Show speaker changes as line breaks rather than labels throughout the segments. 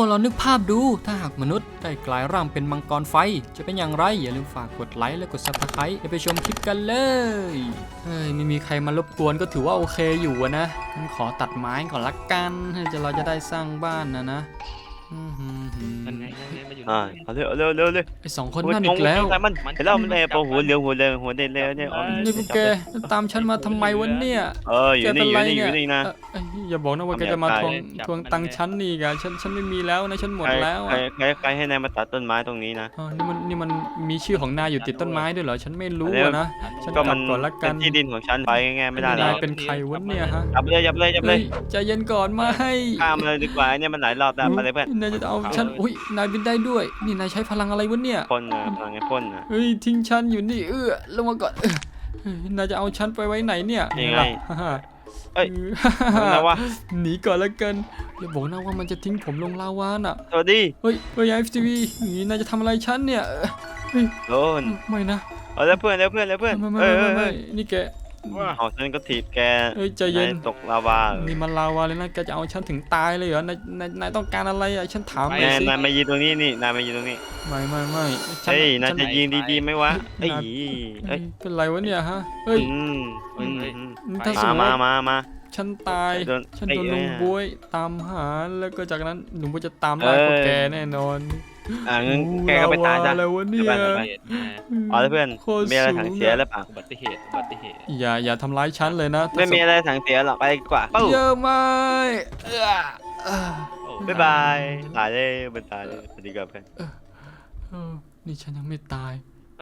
คนเรานึกภาพดูถ้าหากมนุษย์ได้กลายร่างเป็นมังกรไฟ จะเป็นอย่างไร อย่าลืมฝากกดไลค์และกดซับสไครต์ไปชมคลิปกันเลยเฮ้ยไม่มีใครมารบกวนก็ถือว่าโอเคอยู่นะงั้นขอตัดไม้ก่อนละกันจะเราจะได้สร้างบ้านนะนะ มหืมหืม
นั่นไงนั่นไงมาอยู่
อ่าเอาเร็วเอาเร็วเร็วเร็ว
ไอสองคนนั่นอีกแล้ว
มันเห็นแล้วมันเลยปหัวเหลืองหัวเหลืองหัวเด่นเลยเนี่ยอ๋อ
นี่พวกแกตามฉันมาทำไมวะเนี่ย
เอออยู่นี่อยู่นี่อยู่นี่นะ
เอ่อเอ้ยอย่าบอกนะว่าแกจะมาทวงทวงตังค์ฉันนี่กะฉันฉันไม่มีแล้วนะฉันหมดแล้ว
ใคร
อะ
ใครใครให้นายมาตัดต้นไม้ตรงนี้นะ
อ๋อนี่มันนี่มันมีชื่อของนายอยู่ติดต้นไม้ด้วยเหรอฉันไม่รู้อะนะฉัน
ก็
กลั
มั
บ
น
ก่อนละกั
เป็นนที่ดินของฉันไปง่ายๆไม่ได้หร
นา
อยก
เป็นใครวะเนี่ยฮะ
จับเลยจับเลยจับเล
เฮ้
ย
ยใจเย็นก่อนมาให้
ข้ามเลยดีกว่าเนี่ยมันหลายรอบแล้วไปเลยเพื่อน
นายจะเอาฉันอุ้ยนายบินได้ด้วย นี่นายใช้พลังอะไรวะเนี่ย
พ่นนะพลังไงพ่นนะ
เฮ้ยทิ้งฉันอยู่นี่เออลงมาก่อนเออเฮ้ยนายจะเอาฉันไปไว้ไหนเนี่ย
ยังไง
ฮ่าฮ่า
เอ้ย
ฮ่า
นะวะ
หนีก่อนละกันอย่าบอกนะว่ามันจะทิ้งผมลงลาวาน่ะ
สวัสดี
เฮ้ยเฮ้ยไอฟทีวีนายจะทำอะไรฉันเนี่ยเออเฮ้ย
โดน
ไม่นะ
เอาแล้วเพื่อนแล้วเพื่อนแล้วเพื่อน
ไม่ไม่
เอ
ไม่
อ
ไม่
เอ
ไม่
อ
นี่แก
เอาฉันก็ถีบแก
เอ้ยใจเย็น
นายตกลาวา
นี่มันลาวาเลยนะแกจะเอาฉันถึงตายเลยเหรอนายนายนายต้องการอะไรอะฉันถามหน่อย
นาย
สิ
นายมายืนตรงนี้นี่นายมายืนตรงนี้
ไม่ไม่ไม่ฉัน
เฮ้ยนาย
ฉัน
จะยิงดีๆไหมวะเอ้ย
นาย
เอ้ย
เป็นไรวะเนี่ยฮะเฮ้ย
อืม
เฮ้ยเฮ้ย
ถ้าส
มาม
มติ
มา
ว่า
มามา
ฉันตาย
โดน
ฉัน
ไอ้
โดนลุง
เอ้ย
บวยตามหา แล้วก็จากนั้นลุงบวยจะตามล่า
เอ้ย
พวกแกแน่นอน
อ่างั้นแกก็ไปตาย
ล
ซะ
วอะไรวะเนี่ย
ไปไปไป
เหตุนะ
เอาแล้วเพื่อน
โคตร
มีอะไร
สู
ถัง
ง
เสีย
อะ
หรือเปล่า
อุบัติเหตุอุบัติเหตุ
อย่าอย่าทำร้ายฉันเลยนะ
ไม่มีอะไรถังเสียหรอกไปดีกว่าเป้า
เยอะไหมเอื้อเอ้อ
โอ้
บ๊ายบายตายเลยมันตายเลยสวัสดีครับเพื่อน
เออนี่ฉันยังไม่ตาย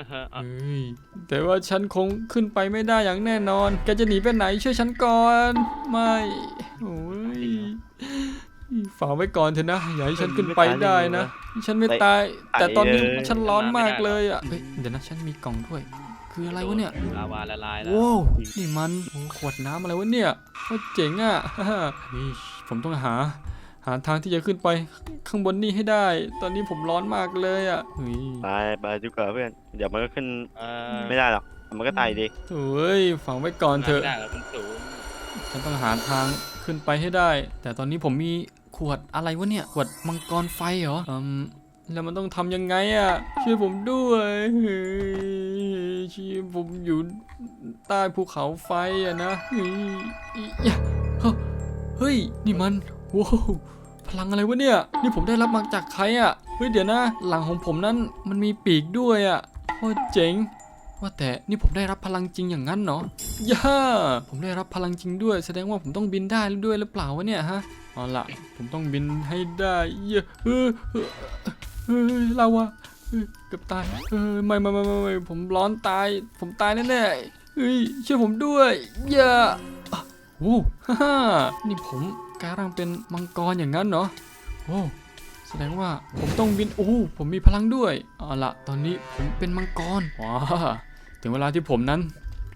อ่าฮะอะ
เฮ้ยแต่ว่าฉันคงขึ้นไปไม่ได้อย่างแน่นอน แกจะหนีไปไหนช่วยฉันก่อน ไม่ โอ้ยฝากไว้ก่อนเถอะนะ อย่าให้ฉันขึ้นไปได้นะ ฉันไม่ตาย แต่ตอนนี้ฉันร้อนมากเลยอะ เฮ้ย เดี๋ยวนะ ฉันมีกล่องด้วย คืออะไรวะเนี่ย
ลาวาละลายแล้ว
ว้าว นี่มันโอ้ขวดน้ำอะไรวะเนี่ยโคตรเจ๋งอะ นี่ผมต้องหา หาทางที่จะขึ้นไปข้างบนนี่ให้ได้ ตอนนี้ผมร้อนมากเลยอะเฮ้ย
ไปไปดีกว่าเพื่อน เดี๋ยวมันก็ขึ้น
เอ่อ
ไม่ได้หรอก มันก็ตายดี
โอ้ยฝังไว้ก่อนเถอะ
ไม่ได้หรอกมันสูง
ฉันต้องหาทางขึ้นไปให้ได้ แต่ตอนนี้ผมมีขวดอะไรวะเนี่ย ขวดมังกรไฟเหรออืมแล้วมันต้องทำยังไงอะ่ะ ช่วยผมด้วยเฮ้ยช่วยผมอยู่ใต้ภูเขาไฟอะนะเฮ้ยอิยะเฮ้ยเฮ้ยนี่มัน ว้าวพลังอะไรวะเนี่ย นี่ผมได้รับมาจากใครอะ่ะ เฮ้ยเดี๋ยวนะ หลังของผมนั้นมันมีปีกด้วยอะ่ะโคตรเจ๋ง ว่าแต่นี่ผมได้รับพลังจริงอย่างนั้นเนาะย่าผมได้รับพลังจริงด้วย แสดงว่าผมต้องบินได้ด้วยหรือเปล่าวะเนี่ยฮะ เอาล่ะผมต้องบินให้ได้เยอะเออเออเออเราอะเออเกือบตาย เออไม่ไม่ไม่ไม่ไม่ผมร้อนตาย ผมตายแน่ๆเฮ้ยช่วยผมด้วย อย่าอะโอ้ฮ่าฮ่านี่ผม กลายร่างเป็นมังกรอย่างนั้นเนาะโอ้แสดงว่าผมต้องบินโอ้ผมมีพลังด้วยเอาล่ะตอนนี้ผมเป็นมังกรว้าถึงเวลาที่ผมนั้น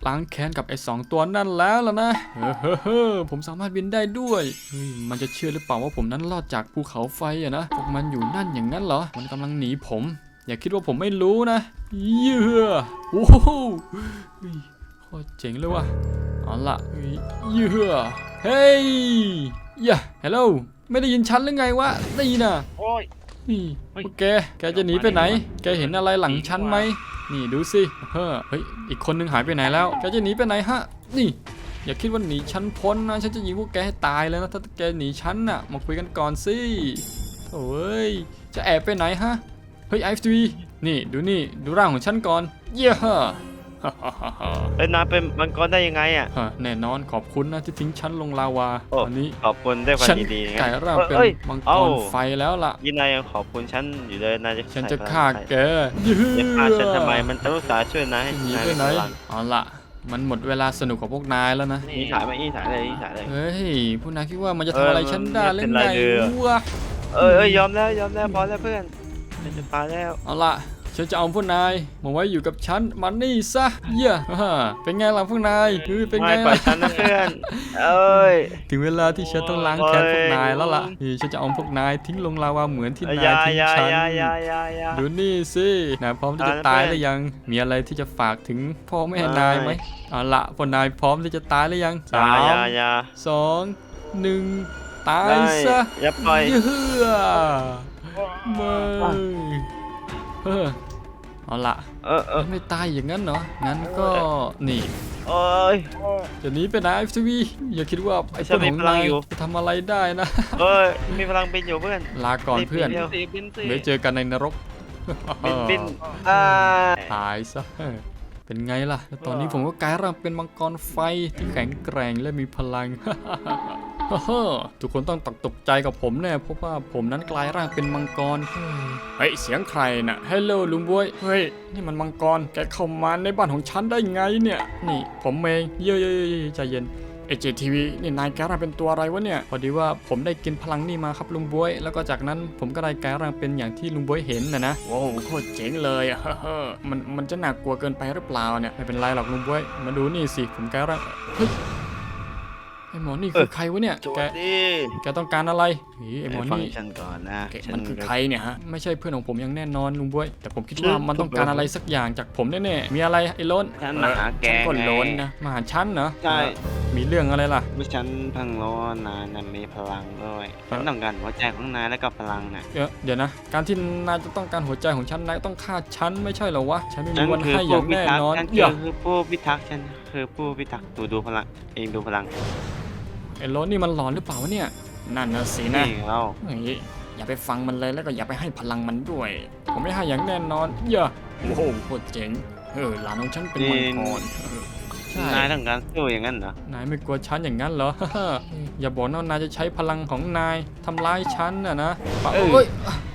ล้างแค้นกับไอ้สองตัวนั่นแล้วล่ะนะเฮ้อเฮ้อเฮ้อผมสามารถบินได้ด้วยเฮ้ยมันจะเชื่อหรือเปล่าว่าผมนั้นรอดจากภูเขาไฟอะนะพวกมันอยู่นั่นอย่างนั้นเหรอ มันกำลังหนีผม อย่าคิดว่าผมไม่รู้นะเยื่อโอ้โหเฮ้ยโคตรเจ๋งเลยว่ะเอาล่ะเฮ้ยเยื่อเฮ้ย ย่าฮัลโหลไม่ได้ยินฉันหรือไงวะได้ยินอะ
โอ้ย
นี่
เฮ้ย
พวกแกแกจะหนีไปไหน แกเห็นอะไรหลังฉันไหมนี่ดูสิเฮ้อเฮ้ยอีกคนนึงหายไปไหนแล้ว แกจะหนีไปไหนฮะ นี่ อย่าคิดว่าหนีฉันพ้นนะฉันจะยิงพวกแกให้ตายเลยนะถ้าแกหนีฉันน่ะมาคุยกันก่อนสิโอ้ยจะแอบไปไหนฮะเฮ้ยไอฟทีนี่ดูนี่ดูร่างของฉันก่อนเย้ฮ่าฮ่าฮ่าฮ่าฮ่า
เอ้ยนายเป็นมังกรได้ยังไงอะ
ฮะแน่นอนขอบคุณนะที่ทิ้งฉันลงลาวา
โอ้
ตอนนี้
ขอบคุณด้วยความ
ฉัน
ยินดีนะ
กลายร่างเป็น
เอ้ย
มังก
เอ้า
รไฟแล้วล่ะ
ยินนายยังขอบคุณฉันอยู่เลยนายจะ
ฉันจะ
ใส่
ฆ่า
ใส่
แก
จะฆ่าฉันทำไมมันต้องสาห์ช่วยนายให้
หนี
นาย
ไป
มี
ไหน
พลัง
เอาล่ะ มันหมดเวลาสนุกของพวกนายแล้วนะ
อีสายไหมอีสายเลยอีสายเลย
เฮ้ยพวกนายคิดว่ามันจะ
เอ
ทำ
อ
อะไรฉันได้
มัน
เล่
เป็นน
ไง
ไรเรือ
วะ
เอ้ยเอ้ยยอมแล้วยอมแล้วพอแล้วเพื่อนฉันจะตายแล้ว
เอาล่ะ ฉันจะเอาพวกนายมาไว้อยู่กับฉันมันนี่ซะเยี่ยฮ่าเป็นไงล่ะพวกนายเฮ้ยเป็นไง
ไม่ปล่
ล่ะ
อยฉันนะเพื่อนเอ้ย
ถึงเวลาที่ฉันต้องล้างแค้น
โอ้ย
พวกนายแล้วล่ะนี่ฉันจะเอาพวกนายทิ้งลงลาวาเหมือนที่นาย
อยา
ทิ้ง
อยา
ฉัน
อยาอยาอยาอยา
ดูนี่สินายพร้อมที่จะ
เอาละ
ตาย
เพื่อน
หรือยัง มีอะไรที่จะฝากถึงพ่อแม่
ไม่
นายไหมเอาล่ะพวกนายพร้อมที่จะตายหรือยัง
อยาอยาอยา
สองหนึ่งตาย
ได้
ซะ
อย่าปล่อย
เยือไม่เออ เอาละ
เออเออ
ไม่ตายอย่างนั้นเหรองั้นก็นี่
โอ้ย
จะหนีไปไหนไอทีวีอย่าคิดว่าไอ้
ฉั
เพื่อนน
มี
ของ
พลัง
นาย
อยู่
จะทำอะไรได้นะ
เอ้ยมีพลังบินอยู่เพื่อน
ลาก่อนเพื่อน
เดี๋ยว
สีบินสี
ไว้เจอกันในนรก
บินบินอ่า
ตายซะเป็นไงล่ะแล้วตอนนี้ผมก็กลายร่างเป็นมังกรไฟที่แข็งแกร่งและมีพลัง ทุกคนต้องตกตกใจกับผมแน่เพราะว่าผมนั้นกลายร่างเป็นมังกร เฮ้ย เสียงใครน่ะฮัลโหลลุงบวย เฮ้ย นี่มันมังกร แกเข้ามาในบ้านของฉันได้ไงเนี่ย นี่ ผมเองเย้ยๆๆใจเย็นเอเจทีวีนี่นายแกร่างเป็นตัวอะไรวะเนี่ย พอดีว่าผมได้กินพลังนี่มาครับลุงบวย แล้วก็จากนั้นผมก็ได้กลายร่างเป็นอย่างที่ลุงบวยเห็นนะนะโว้วโคตรเจ๋งเลยอะมันมันจะน่ากลัวเกินไปหรือเปล่าเนี่ยไม่เป็นไรหรอกลุงบวย มาดูนี่สิผมกลายร่างเฮ้ยไอหมอนี่คือใครวะเนี่ย
ส
แก
วัสดี
แกต้องการอะไรเฮ้ยไอหมอ
ฟัง
นี่
ฉันก่อนนะ
แก
ฉั
มันคือใครเนี่ยฮะไม่ใช่เพื่อนของผมอย่างแน่นอนลุงบวยแต่ผมคิดว่า
ฉัน
มันต้องการอะไรสักอย่างจากผมแน่ๆมีอะไรไอ้โล้น
ฉันมาหาแก
ฉันก็
ไง
โล้นนะมาหาฉันเหรอ
ใช่
มีเรื่องอะไรล่ะ
เมื่อฉันเพังรู้ว่านายน่ะมีพลังด้วยฉันต้องการหัวใจของนายแล้วก็พลังน่ะ
เดี๋ยวเดี๋ยวนะ การที่นายจะต้องการหัวใจของฉันนายต้องฆ่าฉันไม่ใช่เหรอวะ ฉันไม่มี
ฉัน
วัน
คือ
ให้อ
ผู้
ย่าง
พิ
แน่
ทัก
น
ษ์
อน
ฉัน
เดี๋ยว
คือผู้พิทักษ์ฉันคือผู้พิทักษ์ดูดูพลังเองดูพลัง
ไอ้โล้นนี่มันหลอนหรือเปล่าวะเนี่ย นั่นนะสินะ
นี่เรา
เฮ้ยอย่าไปฟังมันเลยแล้วก็อย่าไปให้พลังมันด้วย ผมไม่ให้อย่างแน่นอนเยอะโอ้โหโคตรเจ๋งเออหลานของฉันเป็นมังกรเออใช่
นายต้องการสู้อย่างนั้นเหรอนา
ยไม่กลัวฉันอย่างนั้นเหรอ อย่าบอกนะว่านายจะใช้พลังของนายทำร้ายฉันนะนะปะเอ้ย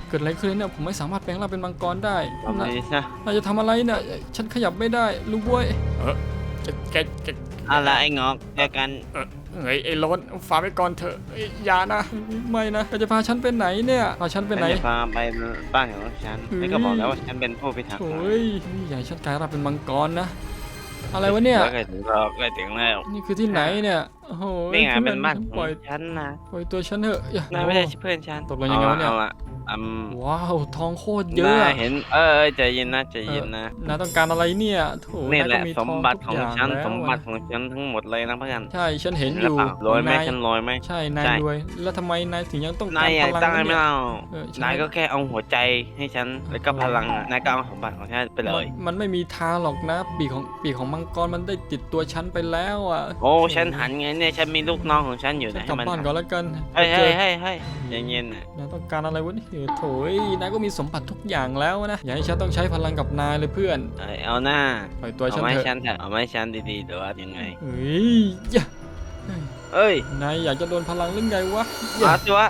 เกิดอะไรขึ้นเนี่ยผมไม่สามารถแปลงร่างเป็นมังกรได้
ทำไม
นาย
ซะ
นายจะทำอะไรเนี่ยฉันขยับไม่ได้ลูกบ้วยเออแกแกแก
อะไรไอ้งอกเจอกัน
เออเฮ้ยไอ้โล้นฝากไปก่อนเถอะเอ้ยอย่านะ ไม่นะแกจะพาฉันไปไหนเนี่ยพาฉันไปไหน
ฉัจะพาไปบ้านของฉัน
เฮ้ย
แล้วก็บอกแล้วว่าฉันเป็นผู้พิทักษ์
โอ้ยนี่ใหญ่ฉันกลายร่างเป็นมังกรนะ อะไรวะเนี่ย
แล้วก็ถึงเราใกล้ถึงแล้ว
นี่คือที่ไหนเนี่ยโอ้โห
นี่ไง
พื่อ
เป็นบ้านข
ป
อ
ล่อย
งฉันนะ
ปล่อยตัวฉันเถอะอย่านา
ยไม่ใช่เพื่อนฉัน
ตกลงยังไงวะเนี่ย
อาละ อืม
ว้าวทองโคตรเยอะ
นาย
อะ
เห็นเออเออใจเย็นนะใจเย็นนะ
นายต้องการอะไรเนี่ยโถ
นี่แหละา
ยก็มี
สมบัติของ
ททุก
ฉัน
ย่าแล้ว
สมบัติของฉันทั้งหมดเลยนะเพื่อน
ใช่ฉันเห็นอ
แล้ว
ยู่
เปล่ารวยไหม
นาย
ฉันรวยไหม
ใช่นาย
ใช่
รวยแล้วทำไมนายถึงยังต้อง
นากา
ยร
อยา
พ
ก
ลัง
ตั้งให้
เนี่
ไม่
ย
เอา
เออใช่
นายก็แค่เอาหัวใจให้ฉันแล้วก็พลังอะนายก็เอาสมบัติของฉันไปเลย
มันมันไม่มีทางหรอกนะ ปีกของปีกของมังกรมันได้ติดตัวฉันไปแล้วอะ
โอ้ฉันหันไงเนี่ยฉันมีลูกน้องของฉันอยู่
ฉัน
นะ
กลับ
ให้มัน
บ้านก่อนแล้วกัน
เฮ้ย
เจ
เฮ้
อย
เฮ้ยเฮ้ยใจเย็นๆนะ
นายต้องการอะไรวะเนี่ยโถยนายก็มีสมบัติทุกอย่างแล้วนะ อย่าให้ฉันต้องใช้พลังกับนายเลยเพื่อน
เอ้ยเอาหน้า
ปล่อยตัว
เอา
ฉัน
ไม้
เถอะ
ฉันเถอะเอาไม้ฉันดีๆเดี๋ยวว่ายังไง
เฮ้ยอย่า
เอ้ย
นายอยากจะโดนพลังหรือไงวะ
มาตัว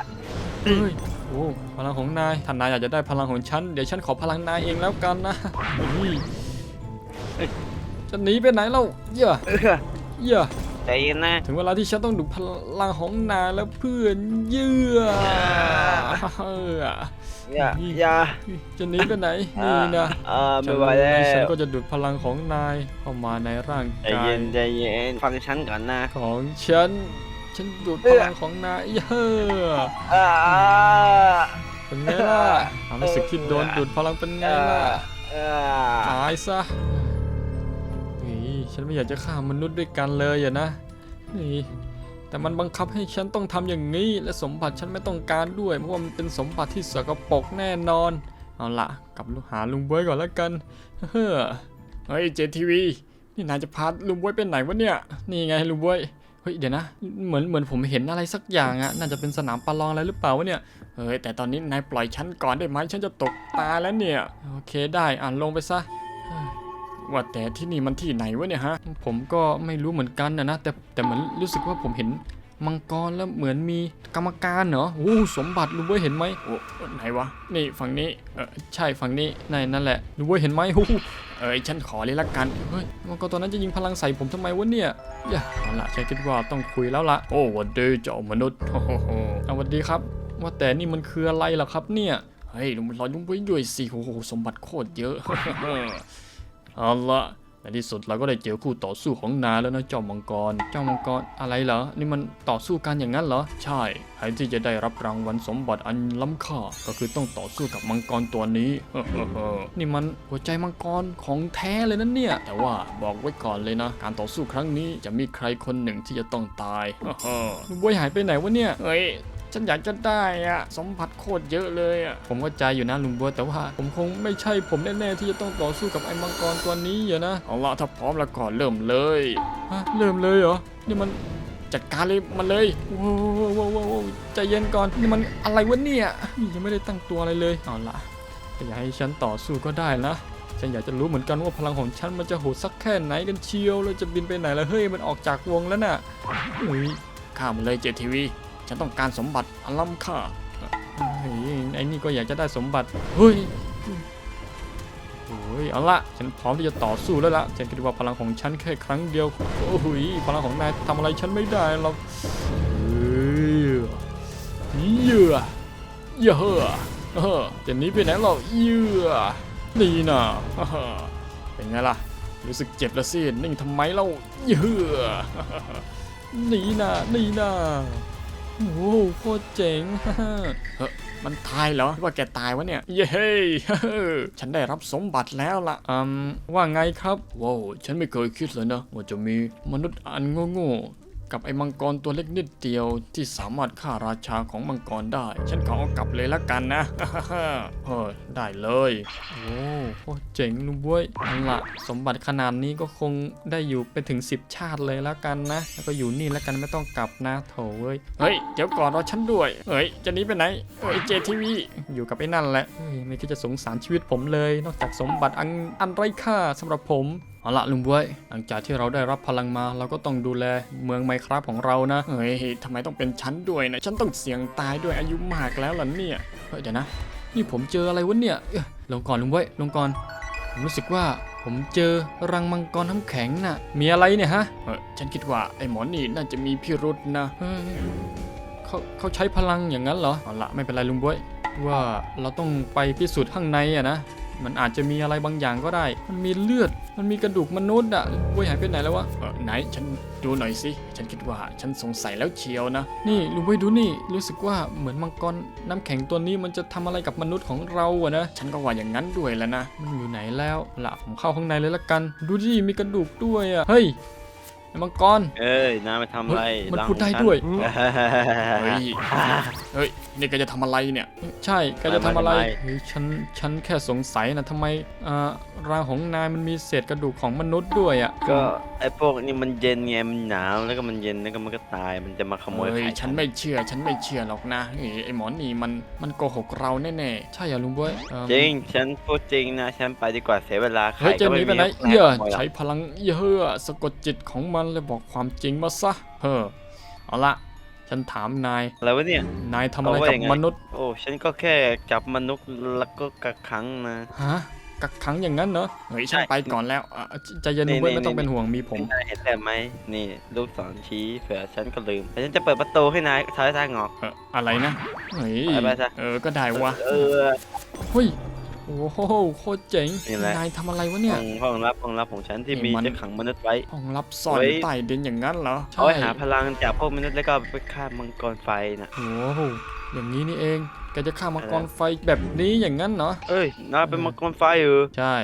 เฮ้ยโอ้พลังของนายถ้านายอยากจะได้พลังของฉัน เดี๋ยวฉันขอพลังนายเองแล้วกันนะเฮ้ยเอ้ยจะหนีไปไหนเล่าเหี้ย
เออ
เหี้ย
ใจเย็นนะ
ถึงเวลาที่ฉันต้องดูพลังของนายแล้วเพื่อนเยื่อเออ
อย่าอย่า
จะหนีไปไหนนี่นะ
เออไม่ไหวแล้
ฉัน
ว
ก็จะดูดพลังของนายเข้ามาในร่าง
ใจ
กา
เย็
ย
นใจเย็นฟังฉันก่อนนะ
ของฉัน ฉันดูดพลังของนายเฮ้อ
อ่า
เป็นไงล่ะความรู้สึกที่โดนดูดพลังเป็นไงล่ะ
อ่า
ตายซะนี่ ฉันไม่อยากจะฆ่ามนุษย์ด้วยกันเลยอะนะนี่แต่มันบังคับให้ฉันต้องทำอย่างนี้ และสมบัติฉันไม่ต้องการด้วย เพราะว่ามันเป็นสมบัติที่สกปรกแน่นอน เอาละกลับหาลุงบวยก่อนแล้วกัน เฮ้อเฮ้ยเจทีวีนี่นายจะพาลุงบวยไปไหนวะเนี่ย นี่ไงลุงบวยเฮ้ยเดี๋ยวนะ เหมือนเหมือนผมเห็นอะไรสักอย่างอะน่าจะเป็นสนามประลองอะไรหรือเปล่าวะเนี่ย เฮ้ยแต่ตอนนี้นายปล่อยฉันก่อนได้ไหมฉันจะตกตาแล้วเนี่ย โอเคได้อ่านลงไปซะ ว่าแต่ที่นี่มันที่ไหนวะเนี่ยฮะ ผมก็ไม่รู้เหมือนกันนะนะ แต่แต่เหมือนรู้สึกว่าผมเห็นมังกรแล้วเหมือนมีกรรมการเหรอโอ้สมบัติลุงบวยเห็นไหมโอ้ไหนวะ นี่ฝั่งนี้ เออใช่ฝั่งนี้นั่นนั่นแหละลุงบวยเห็นไหมโอ้เอ้ยฉันขอเลยละกัน เฮ้ยมังกรตัวนั้นจะยิงพลังใส่ผมทำไมวะเนี่ยอย่าเอาละฉันคิดว่าต้องคุยแล้วละโอ้วันดีเจ้ามนุษย์โอ้โหเอาวันดีครับ ว่าแต่นี่มันคืออะไรล่ะครับเนี่ย เฮ้ยลุงรอลุงไว้ด้วยสิโอ้โหสมบัติโคตรเยอะ เอาละในที่สุดเราก็ได้เจอคู่ต่อสู้ของนาแล้วนะเจ้ามังกร เจ้ามังกรอะไรเหรอ นี่มันต่อสู้กันอย่างนั้นเหรอ ใช่ใครที่จะได้รับรางวัลสมบัติอันล้ำค่า ก็คือต้องต่อสู้กับมังกรตัวนี้ นี่มันหัวใจมังกรของแท้เลยนะเนี่ย แต่ว่าบอกไว้ก่อนเลยนะ การต่อสู้ครั้งนี้จะมีใครคนหนึ่งที่จะต้องตายลุงบวยหายไปไหนวะเนี่ย เฮ้ย ฉันอยากจะได้อะสมบัติโคตรเยอะเลยอะผมก็ใจอยู่นะลุงบัวแต่ว่า ผมคงไม่ใช่ผมแน่ๆที่จะต้องต่อสู้กับไอ้มังกรตัวนี้อะนะเอาละถ้าพร้อมแล้วก็เริ่มเลยฮะเริ่มเลยเหรอนี่มันจัดการเลยมันเลยว้าวว้าวว้าวว้าวใจเย็นก่อนนี่มันอะไรวะเนี่ยนี่ยังไม่ได้ตั้งตัวอะไรเลยเอาละถ้าอยากให้ฉันต่อสู้ก็ได้นะฉันอยากจะรู้เหมือนกันว่าพลังของฉันมันจะโหดสักแค่ไหนกันเชียวแล้วจะบินไปไหนแล้วเฮ้ยมันออกจากวงแล้วน่ะอุ้ยข้ามเลยเจทีวี ฉันต้องการสมบัติอลัมค่าเฮ้ไอ้นี่ก็อยากจะได้สมบัติ เฮ้ยโอ้ยเอาละฉันพร้อมที่จะต่อสู้แล้วละฉันคิดว่าพลังของฉันแค่ครั้งเดียวโอ้ยพลังของนายทำอะไรฉันไม่ได้หรอกเยื่อเยื่อเออจะหนีไปไหนหรอกเยื่อนี่นะเป็นไงล่ะรู้สึกเจ็บละสินิ่งทำไมเล่าเยือนี่นะนี่นะ โอ้โหโคตรเจ๋งเฮ้ยมันตายเหรอว่าแกตายวะเนี่ย เย้ฉันได้รับสมบัติแล้วล่ะอืมว่าไงครับว้าวฉันไม่เคยคิดเลยนะ ว่าจะมีมนุษย์อันโง่ๆ กับไอ้มังกรตัวเล็กนิดเดียวที่สามารถฆ่าราชาของมังกรได้ ฉันขอเอากลับเลยละกันนะเฮ้ยได้เลย โอ้โหเจ๋งลุงบ้วยเอาละสมบัติขนาดนี้ก็คงได้อยู่ไปถึง 10 ชาติเลยล้วกันนะ แล้วก็อยู่นี่ล้วกันไม่ต้องกลับนะโถเว้ยเฮ้ยเดี๋ยวก่อนรอฉันด้วยเฮ้ยจะหนี้ไปไหนเฮ้ยเจทีวีอยู่กับไอ้นั่นแหละไม่คิดจะสงสารชีวิตผมเลย นอกจากสมบัติอันอันไร้ค่าสำหรับผม เอาละลุงบวย หลังจากที่เราได้รับพลังมาเราก็ต้องดูแลเมืองไมครับของเรานะ เฮ้ยทำไมต้องเป็นฉันด้วยนะ ฉันต้องเสี่ยงตายด้วยอายุมากแล้วล่ะเนี่ย เฮ้ยเดี๋ยวนะ นี่ผมเจออะไรวะเนี่ยลงก่อนลุงเว้ยลงก่อนผมรู้สึกว่าผมเจอรังมังกรน้ำแข็งน่ะ มีอะไรเนี่ยฮะเออฉันคิดว่าไอ้หมอนี่น่าจะมีพิรุษนะเฮ้ยเขาเขาใช้พลังอย่างนั้นเหรอเอาละไม่เป็นไรลุงเว้ยว่าเราต้องไปพิสูจน์ข้างในอะนะ มันอาจจะมีอะไรบางอย่างก็ได้ มันมีเลือด มันมีกระดูกมนุษย์อะเว้ยหายไปไหนแล้ววะเออไหนฉันดูหน่อยสิ ฉันคิดว่าฉันสงสัยแล้วเชียวนะ นี่ลุงเว้ยดูนี่ รู้สึกว่าเหมือนมังกรน้ำแข็งตัวนี้มันจะทำอะไรกับมนุษย์ของเราอะนะ ฉันก็ว่าอย่างนั้นด้วยแหล้วนะ มันอยู่ไหนแล้วละผมเข้าข้างในเลยละกัน ดูดิมีกระดูกด้วยอะเฮ้ย ไอ้มังกร
เอ้ยนายมาทำอะไร
เฮ้ยมัน
ร่าง
พูดได้
ของฉัน
ด้วย
เฮ้
เฮ้ย เฮ้ย นี่แกจะทำอะไรเนี่ย ใช่แกจะทำอะไร
ทำไม
เฮ้ยฉัน ฉันแค่สงสัยนะทำไมอ่าร่างของนายมันมีเศษกระดูกของมนุษย์ด้วยอะ
ก็ไอ้พวกนี้มันเย็นไง มันหนาว แล้วก็มันเย็น แล้วก็มันก็ตาย มันจะมาขโมย
เฮ้ย
ไข่
ฉันไม่เชื่อ ฉันไม่เชื่อหรอกนะเฮ้ยไอ้หมอนี่มัน มันโกหกเราแน่ๆ ใช่เหรอลุงบ้วยเอิ่ม
จริง ฉันพูดจริงนะ ฉันไปดีกว่าเสียเวลา
เฮ้ย
ไข่
จะ
ก็
หนี
ไม่
ไป
มี
ไหน
ใคร
เหี้ย
ขโมยหรอก
ใช้พลังเหี้ยสะกดจิตของมันแล้วบอกความจริงมาซะเฮ้อเอาละฉันถามนาย
อะไรวะเนี่ย
นายทำอะไร
เอาว่า
กับ
ยังไง
มนุษย์
โอ้ฉันก็แค่จับมนุษย์แล้วก็กักขังนะ
ฮะกักขังอย่างนั้นเหรอเฮ้ยฉัน
ใช่
ไปก่อนแล้วอะใจเย็น
นี่
ลุงบ้วย
นี่
ไม่ต้อง
นี่
เป็นห่วงมีผม
นายเห็นแต่ไหมนี่ลูกศรชี้เผื่อฉันก็ลืมแต่ฉันจะเปิดประตูให้นายทายทางออก
เอออะไรนะเฮ้ย
ไปไปซะ
เออก็ได้วะ
เออ
เฮ้ย โอ้โหโคตรเจ๋ง
นี่แหละ
นายทำอะไรวะ
ห้
เนี่ย
องห้องรับห้องรับของฉันที่
นี่
มี
มัน
จะขังมนุษย์ไว้
ห้องลับซ่อน
ไว้
ใต้ดินอย่างนั้นเหรอ
เอาไว้หาพลังจากพวกมนุษย์แล้วก็ไปฆ่ามังกรไฟนะ
โอ้โหอย่างนี้นี่เองแกจะฆ่ามังกรไฟแบบนี้อย่างนั้นเหรอ
เอ้ยนายเป็นมังกรไฟเหรอ
ใช่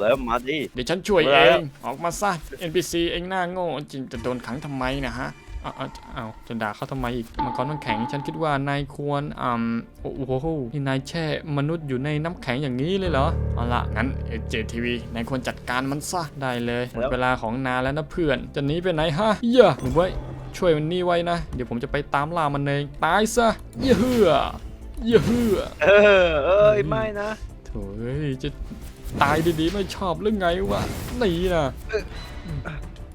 แล้วมาดิ
เดี๋ยวฉันช่วย
แล้
เอ
ว
งออกมาซะ NPC เองหน้าโง่จริงจะโดนขังทำไมนะฮะ เอาเอาเอาจะด่าเขาทำไมอีกมังกรน้ำแข็งฉันคิดว่านายควรอ่าโอ้โหนี่นายแช่มนุษย์อยู่ในน้ำแข็งอย่างนี้เลยเหรอเอาละงั้นเจทีวีนายควรจัดการมันซะได้เลยหมดเวลาของนายแล้วนะเพื่อน จะหนีไปไหนฮะเหี้ยหนูไว้ยช่วยมันนี่ไว้นะ เดี๋ยวผมจะไปตามล่ามันเองตายซะเหี้ยเหือเหี้ยเหือ
เออเอ้ยไม่นะ
โถ่เอ้ยจะตายดีๆไม่ชอบหรือไงวะนี่นะ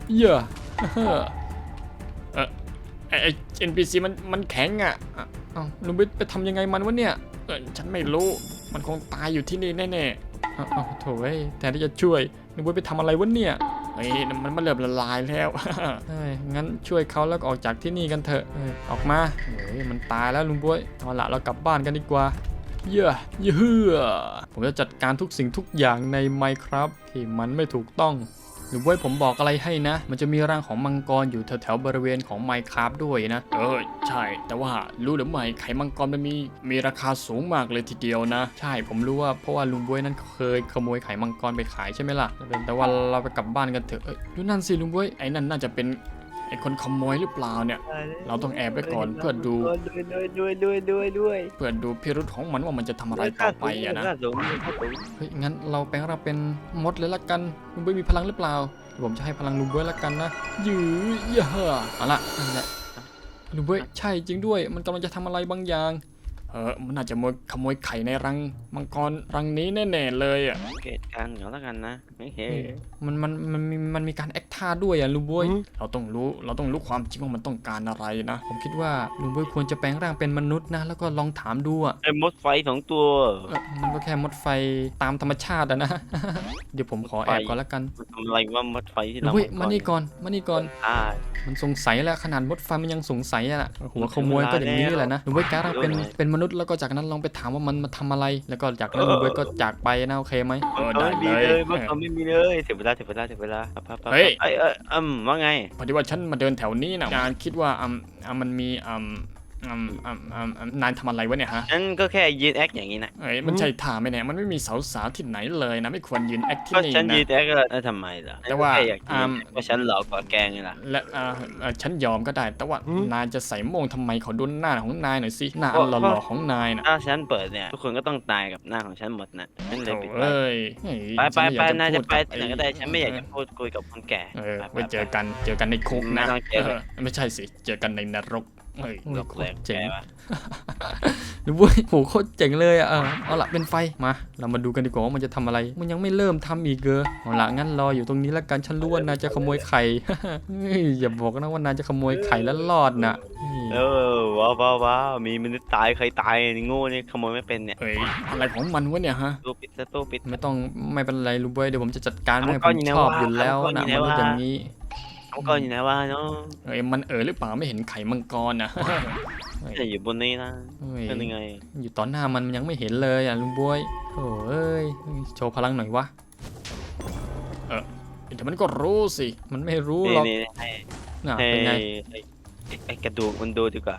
เหี้ยเฮ้อ เออไอไอ้ NPC มันมันแข็งอะอะเอ้าลุงบิ๊กไปทำยังไงมันวะเนี่ยเออฉันไม่รู้มันคงตายอยู่ที่นี่แน่ๆเอ้าเอ้าโถ่แทนที่จะช่วยลุงบิ๊กไปทำอะไรวะเนี่ยเฮ้ยมันมันเริ่มละลายแล้วเฮ้ยงั้นช่วยเขาแล้วก็ออกจากที่นี่กันเถอะออกมาเฮ้ยมันตายแล้วลุงบ๊วยเอาละเรากลับบ้านกันดีกว่า เย่อเย่อผมจะจัดการทุกสิ่งทุกอย่างใน Minecraft ที่มันไม่ถูกต้อง หรือว่าผมบอกอะไรให้นะ มันจะมีร่างของมังกรอยู่แถวๆบริเวณของไมค์ครับด้วยนะ เออใช่ แต่ว่ารู้หรือไม่ไข่มังกรมันมีมีราคาสูงมากเลยทีเดียวนะ ใช่ผมรู้ว่าเพราะว่าลุงบวยนั้นเคยขโมยไข่มังกรไปขายใช่ไหมล่ะแต่ว่าเราไปกลับบ้านกันเถอะเอ้ยดูนั่นสิลุงบวยไอ้นั่นน่าจะเป็น ไอ้คนขโมยหรือเปล่าเนี่ย เราต้องแอบไว้ก่อนเพื่อดู
ด้วยด้วยด้วยด้วยด้วยด้วย
เพื่อดูพิรุธของมันว่ามันจะทำอะไรต่อไปอะนะ
ข้าสูงข้าสูง
เฮ้ยงั้นเราแปลงร่างเป็นมดเลยละกันลุงเบ้ยมีพลังหรือเปล่าผมจะให้พลังลุงเบ้ยละกันนะยื้อยาเอาละนั่นแหละลุงเบ้ยใช่จริงด้วย มันกำลังจะทำอะไรบางอย่างเออมันน่าจะขโมยขโมยไข่ในรังมังกรรังนี้แน่ๆเลยอะ
เกตการเหนียวแล้วกันนะไม่เห็น
มันมันมันมีมันมีการแอคท่าด้วยอะลุงเบ้ย
อืม
เราต้องรู้เราต้องรู้ความจริงว่ามันต้องการอะไรนะ ผมคิดว่าลุงเบ้ยควรจะแปลงร่างเป็นมนุษย์นะ แล้วก็ลองถามดูอะ
ไอ้มดไฟสองตัว
เอ่อมันก็แค่มดไฟตามธรรมชาติอะนะ เดี๋ยวผมขอแอบก่อนละกัน
มันทำอะไรว่ามดไฟที่เรา
เฮ้ยมานี่ก่อนมานี่ก่อน
อ่า
มันสงสัยแล้วขนาดมดไฟมันยังสงสัยอะหัวขโมยก็อย่างนี้แหละนะหนูเว้ยการเราเป็น
รู้ไหม
เป็นมนุษย์แล้วก็จากนั้นลองไปถามว่ามันมาทำอะไร แล้วก็จากนั้น
เออ
หนูเว้ยก็จากไปนะโอเคไหม เออได้
ไม่มี
เล
เลย
ย
มันก็ไม่มีเลยเสียเวลาเสียเวลาเสียเวลาปั๊บปั๊บปั๊บ
เฮ้ย
เอ้ยเอ้ยอืมว่าไง
พอดีว่าฉันมาเดินแถวนี้นะงานคิดว่าอืมอะมันมีอืม อืมอืมอืมอืมนายทำอะไรวะเนี่ยฮะ
นั่นก็แค่ยืนแอคอย่างนี้นะ
เอ้ยมันใช่ท่าไหมเนี่ยมันไม่มีสาวๆที่ไหนเลยนะไม่ควรยืนแอคที่
ก็
นี่
ฉันยื
นะ
นแอคแล้วทำไมล่ะ
แต่ว่า
ฉันก็ค่อยากยืน
อ่า
ว่าฉันหลอกกอดแกงไงล่ะ
และอ่าเอ่อฉันยอมก็ได้ แต่ว่า
อืม
นายจะใส่โมงทำไมขอดูหน้าของนายหน่อยสิหน้า
เพ
อั
ราะ
นหล่อๆของนายน่ะ
ถ้าฉันเปิดเนี่ยทุกคนก็ต้องตายกับหน้าของฉันหมดนะฉันเลย
โถ่
ปิด
เอ้ยเฮ้ย
ไปไป
ฉั
ไป
ม่อย
นายจะ
พู
ไป
กับ
ที่ไหนก็ได้ฉันไม่อยากจะพูดคุยกับคนแก่
เออ
ไป
ไว้
ไป
เจอกันเจอกันในคุกนะ
ไม่ต้องเจอ
เออไม่ใช่สิเจอกันในนรก เฮ้ย
หลอกแหลก
เจ๋ง
แกวะ
หรือว่าโหโคตรเจ๋งเลยอะเออเอาละเป็นไฟมา เรามาดูกันดีกว่าว่ามันจะทำอะไร มันยังไม่เริ่มทำอีกเกอเอาละงั้นรออยู่ตรงนี้แล้วกันฉันรู้ว่านายจะขโมยไข่เฮ้ยอย่าบอกนะว่านายจะขโมยไข่แล้วรอดนะเฮ้ย
เออว้าวว้าวว้าวมีมนุษย์ตายใครตายนี่โง่นี่ขโมยไม่เป็นเนี่ย
เอ้ยอะไรของมันวะเนี่ยฮะ
ตู้ปิดซะตู้ปิด
ไม่ต้องไม่เป็นไรลุงเบ้ยเดี๋ยวผมจะจัดการให้
เอา
ผ
ก้อน
ม
อยู่ไหน
ชอบ
วะ
อยู่แล้ว
เอาก้อน
นะ
อยู่ไหน
มัน
วะ
อย่างนี้
น้องก้อนอยู่ไหนวะเนาะ
เอ้ยมันเออหรือเปล่าไม่เห็นไข่มังกรนะ
จะอยู่บนนี้นะ
เฮ้ย
เป็นยังไง
อยู่ต่อหน้ามันมันยังไม่เห็นเลยอะลุงบวยโถ่เอ้ยโชว์พลังหน่อยวะเออเดี๋ยวมันก็รู้สิมันไม่รู้หร
นี่
อก
นี่ให้
น่ะ
ให้
เป็นไง
ให้ไอ้กระดูกมันดูดีกว่า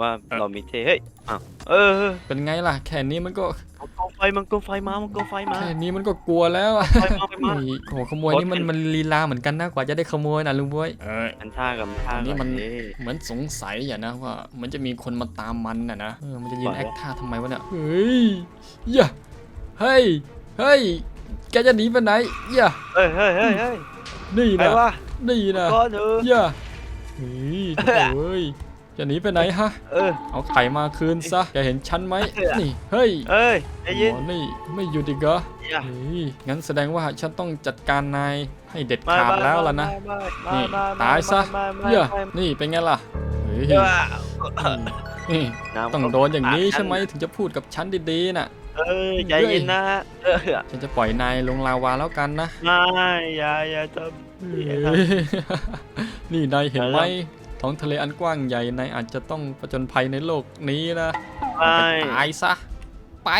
ว่า
เออ
เรามีเท่เฮ้ยอ้าวเออเออ
เป็นไงล่ะ แค่นี้มันก็
มังกรไฟมังกรไฟมามังกรไฟมา
แค่นี้มันก็กลัวแล้วอะ
ไฟมาไฟมา
เฮ้ยโอ้โหขโมยนี่มัน
รถเป็น
มันลีลาเหมือนกันนะกว่าจะได้ขโมยนะลุงบวย เออ
อันท่ากับท่า
อันนี้
ก่
มัน
ดิ
เหมือนสงสัยอย่านะว่าเหมันจะมีคนมาตามมันน่ะนะเออมันจะยืน
ปล่อย
แอ
ไว้
คท่าทำไมวะเนี่ยเฮ้ยอย่าเฮ้ยเฮ้ยแกจะหนีไปไหนอย่า
เฮ้ยเฮ้ยเฮ้ยเฮ้ย
นี่
ใคร
นะ
วะ
นี่นะ
ก้อนเออ
อย่าเฮ้ยโอ้ย จะหนีไปไหนฮะ
เออ
เอาไข่มาคืนซะแกเห็นฉันไหม
เออ
นี่ เฮ้ย
เอ้ยใจเย็น
หมอนี่ไม่หยุดอีกเหรอ
อย่า
เฮ้ยงั้นแสดงว่าฉันต้องจัดการนายให้เด็ด
ไม่
ขาด
ไม่
แล้วล่ะนะ
ไม่ไม่
นี่
ไม่ไม่
ตายซะ
ไม่ไม่
เหี้ย
ไม่
นี่เป็นไงล่ะเฮ้ย
ไม่
นี่
น้ำ
ต้องโดนอย่างนี้ใช่ไหมถึงจะพูดกับฉันดีๆน่ะ
เอ้ยใจเย็นนะเออ
ฉันจะปล่อยนายลงลาวาแล้วกันนะ
ไม่อย่าอย่าท
เฮ้ยนี่นายเห็นไหม ท้องทะเลอันกว้างใหญ่นายอาจจะต้องผจญภัยในโลกนี้นะำ
ไม่
ตายซะ ไป